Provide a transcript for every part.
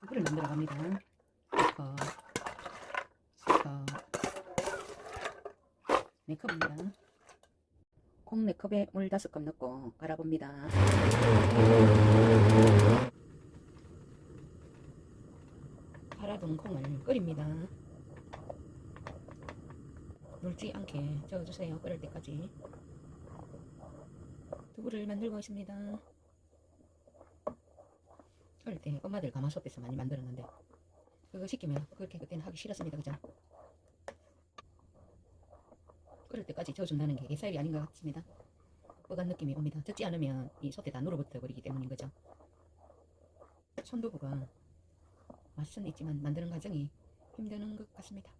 두부를 만들어 갑니다. 컵, 컵, 네 컵입니다. 콩네 컵에 물 다섯 컵 넣고 갈아봅니다. 갈아둔 콩을 끓입니다. 놀지 않게 저어주세요. 끓을 때까지. 두부를 만들고 있습니다. 어릴 때 엄마들 가마솥에서 많이 만들었는데 그거 시키면 그렇게 그때는 하기 싫었습니다. 그죠? 끓을 때까지 저어준다는 게 예사일이 아닌 것 같습니다. 뻐간 느낌이 옵니다. 적지 않으면 이 솥에 다 눌어붙어 버리기 때문인 거죠. 손두부가 맛은 있지만 만드는 과정이 힘드는 것 같습니다.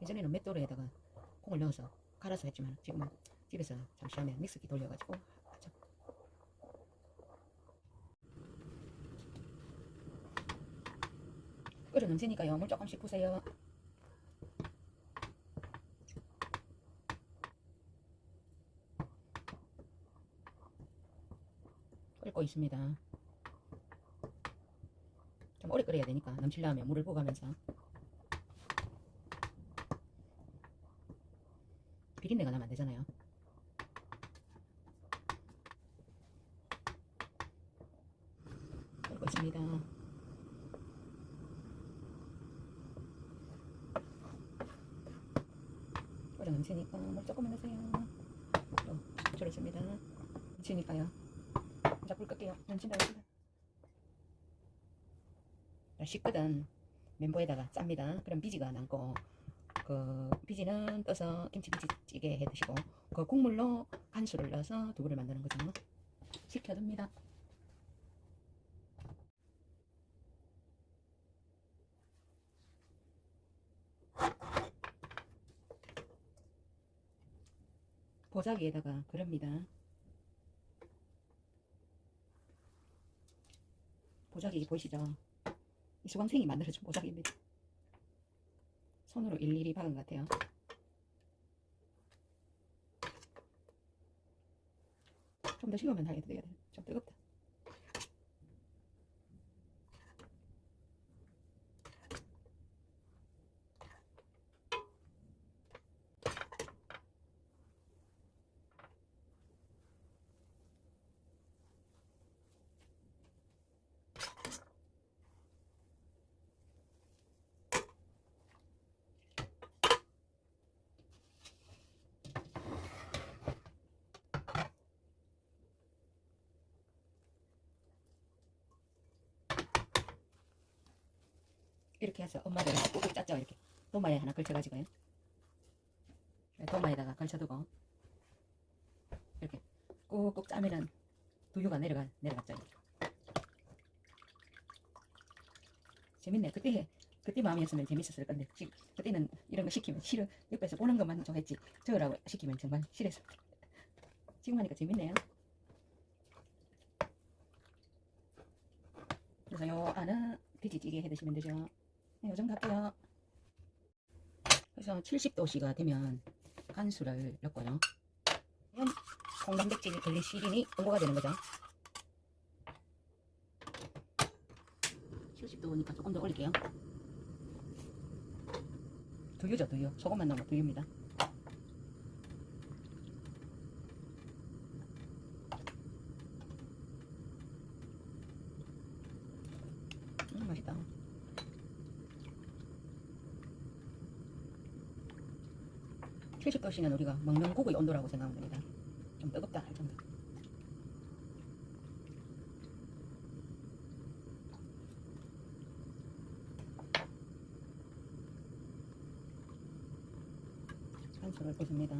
예전에는 맷돌에다가 콩을 넣어서 갈아서 했지만 지금은 집에서 잠시 하면 믹서기 돌려가지고 넘치니까요. 물 조금씩 부세요. 끓고 있습니다. 좀 오래 끓여야 되니까 넘치려면 물을 부어가면서 비린내가 나면 안 되잖아요. 끓고 있습니다. 끓어 넘치니까 물 조금만 넣으세요. 또 줄였습니다. 넘치니까요. 자, 불 끌게요. 넘친다. 자, 식거든 멘보에다가 짭니다. 그럼 비지가 남고 그 비지는 떠서 김치비지찌개 해 드시고 그 국물로 간수를 넣어서 두부를 만드는 거죠. 식혀둡니다. 보자기에다가 그럽니다. 보자기 보이시죠? 이 수강생이 만들어준 보자기입니다. 손으로 일일이 박은 것 같아요. 좀 더 식으면 다 해도 돼요. 좀 뜨겁다. 이렇게 해서 엄마들 꾹꾹 짰죠. 이렇게 도마에 하나 걸쳐가지고요. 네, 도마에다가 걸쳐두고 이렇게 꾹꾹 짜면은 두유가 내려가 내려갔죠. 이렇게. 재밌네. 그때 해- 그때 마음이었으면 재밌었을 건데 지금 그때는 이런 거 시키면 싫어. 옆에서 보는 것만 좀 했지. 저으라고 시키면 정말 싫어서. 지금 하니까 재밌네요. 그래서 요 안은 돼지찌개 해 드시면 되죠. 네, 요 정도 할게요. 그래서 70도씨가 되면 간수를 넣고요. 그럼 콩단백질 글리시린이 응고가 되는 거죠. 70도니까 조금 더 올릴게요. 두유죠, 두유. 소금만 넣으면 두유입니다. 70도씨는 우리가 먹는 고의 온도라고 생각하면 됩니다. 좀 뜨겁다 할 정도. 한초를 꽂습니다.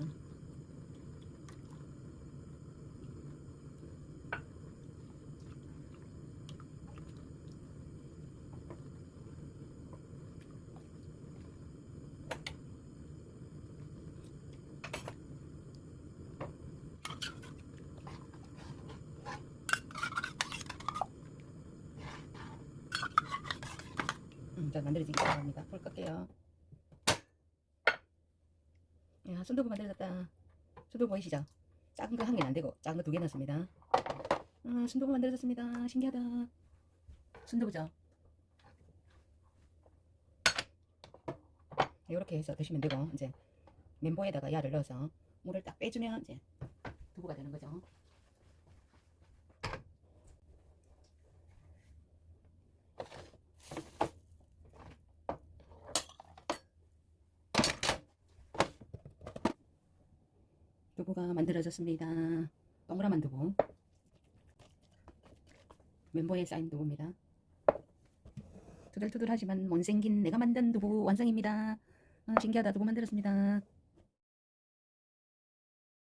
일단 만들어진 겁니다. 불 끌게요. 야, 순두부 만들어졌다. 순두부 보이시죠? 작은 거 한 개는 안 되고 작은 거 두 개 넣었습니다. 아, 순두부 만들어졌습니다. 신기하다. 순두부죠? 이렇게 해서 드시면 되고 이제 멘보에다가 야를 넣어서 물을 딱 빼주면 이제 두부가 되는 거죠. 두부가 만들어졌습니다. 동그라만 두부. 멘보에 쌓인 두부입니다. 투덜투덜하지만 못생긴 내가 만든 두부 완성입니다. 아, 신기하다 두부 만들었습니다.